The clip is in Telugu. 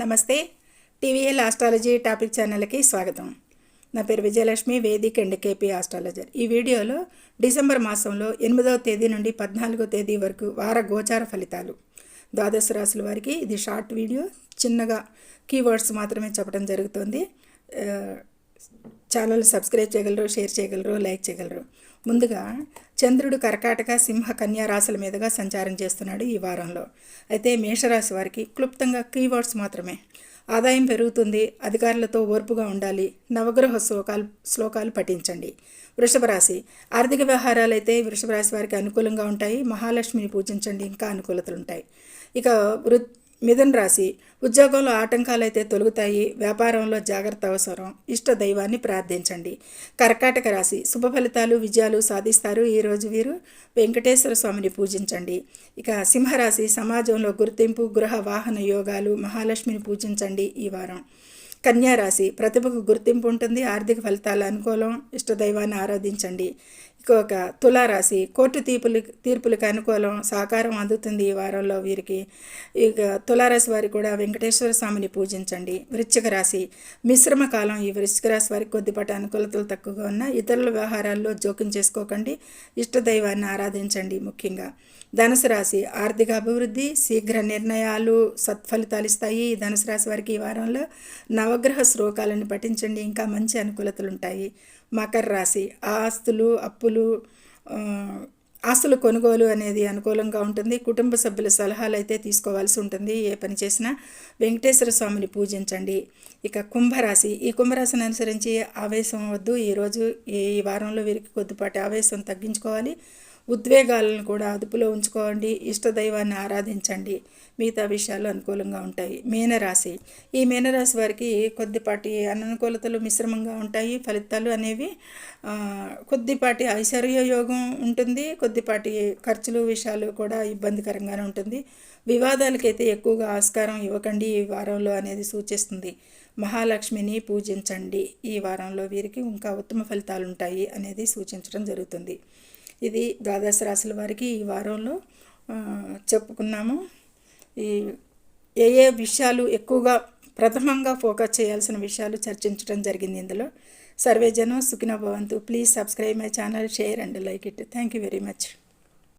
నమస్తే. టీవీఎల్ ఆస్ట్రాలజీ టాపిక్ ఛానల్కి స్వాగతం. నా పేరు Vijayalakshmi Vedic and KP astrologer. ఈ వీడియోలో డిసెంబర్ మాసంలో ఎనిమిదవ తేదీ నుండి పద్నాలుగో తేదీ వరకు వార గోచార ఫలితాలు. ద్వాదశ రాశుల వారికి ఇది షార్ట్ వీడియో చిన్నగా కీవర్డ్స్ మాత్రమే చెప్పడం జరుగుతుంది. ఛానల్ సబ్స్క్రైబ్ చేయగలరు షేర్ చేయగలరు లైక్ చేయగలరు. ముందుగా చంద్రుడు కర్కాటక సింహ కన్యా రాశుల మీదుగా సంచారం చేస్తున్నాడు ఈ వారంలో. అయితే మేషరాశి వారికి క్లుప్తంగా కీవర్డ్స్ మాత్రమే. ఆదాయం పెరుగుతుంది అధికారులతో ఓర్పుగా ఉండాలి నవగ్రహ శ్లోకాలు శ్లోకాలు పఠించండి. వృషభ రాశి ఆర్థిక వ్యవహారాలు అయితే వృషభ రాశి వారికి అనుకూలంగా ఉంటాయి మహాలక్ష్మిని పూజించండి ఇంకా అనుకూలతలు ఉంటాయి. ఇక వృ మిథున్ రాశి. ఉద్యోగంలో ఆటంకాలు అయితే తొలుగుతాయి. వ్యాపారంలో జాగ్రత్త అవసరం. ఇష్ట దైవాన్ని ప్రార్థించండి. కర్కాటక రాశి. శుభ ఫలితాలు విజయాలు సాధిస్తారు ఈరోజు వీరు. వెంకటేశ్వర స్వామిని పూజించండి. ఇక సింహరాశి. సమాజంలో గుర్తింపు గృహ వాహన యోగాలు మహాలక్ష్మిని పూజించండి ఈ వారం. కన్యారాశి ప్రతిభకు గుర్తింపు ఉంటుంది. ఆర్థిక ఫలితాల అనుకూలం. ఇష్టదైవాన్ని ఆరాధించండి. ఇంకొక తులారాశి కోర్టు తీర్పులు తీర్పులకు అనుకూలం సహకారం అందుతుంది ఈ వారంలో వీరికి. ఇక తులారాశి వారికి కూడా వెంకటేశ్వర స్వామిని పూజించండి. వృశ్చిక రాశి మిశ్రమ కాలం ఈ వృశ్చిక రాశి వారికి కొద్దిపాటి అనుకూలతలు తక్కువగా ఉన్న ఇతరుల వ్యవహారాల్లో జోక్యం చేసుకోకండి. ఇష్టదైవాన్ని ఆరాధించండి ముఖ్యంగా. ధనుసు రాశి ఆర్థిక అభివృద్ధి శీఘ్ర నిర్ణయాలు సత్ఫలితాలు ఇస్తాయి. ఈ ధనుసు రాశి వారికి ఈ వారంలో నవగ్రహ శ్లోకాలను పఠించండి. ఇంకా మంచి అనుకూలతలు ఉంటాయి. మకర రాశి ఆస్తులు అప్పులు కొనుగోలు ఆస్తులు కొనుగోలు అనేది అనుకూలంగా ఉంటుంది. కుటుంబ సభ్యుల సలహాలు అయితే తీసుకోవాల్సి ఉంటుంది. ఏ పని చేసినా వెంకటేశ్వర స్వామిని పూజించండి. ఇక కుంభరాశి. ఈ కుంభరాశిని అనుసరించి ఆవేశం వద్దు. ఈరోజు ఈ వారంలో వీరికి కొద్దిపాటి ఆవేశం తగ్గించుకోవాలి. ఉద్వేగాలను కూడా అదుపులో ఉంచుకోండి. ఇష్టదైవాన్ని ఆరాధించండి. మిగతా విషయాలు అనుకూలంగా ఉంటాయి. మీనరాశి. ఈ మీనరాశి వారికి కొద్దిపాటి అననుకూలతలు మిశ్రమంగా ఉంటాయి. ఫలితాలు అనేవి కొద్దిపాటి ఐశ్వర్య యోగం ఉంటుంది. కొద్దిపాటి ఖర్చులు విషయాలు కూడా ఇబ్బందికరంగానే ఉంటుంది. వివాదాలకైతే ఎక్కువగా ఆస్కారం ఇవ్వకండి. ఈ వారంలో అనేది సూచిస్తుంది. మహాలక్ష్మిని పూజించండి. ఈ వారంలో వీరికి ఇంకా ఉత్తమ ఫలితాలు ఉంటాయి అనేది సూచించడం జరుగుతుంది. ఇది ద్వాదశ రాశుల వారికి ఈ వారంలో చెప్పుకున్నాము. ఈ ఏ ఏ విషయాలు ఎక్కువగా ప్రథమంగా ఫోకస్ చేయాల్సిన విషయాలు చర్చించడం జరిగింది ఇందులో. సర్వేజనం సుఖిన భవంతు. Please subscribe my channel share and like it. Thank you very much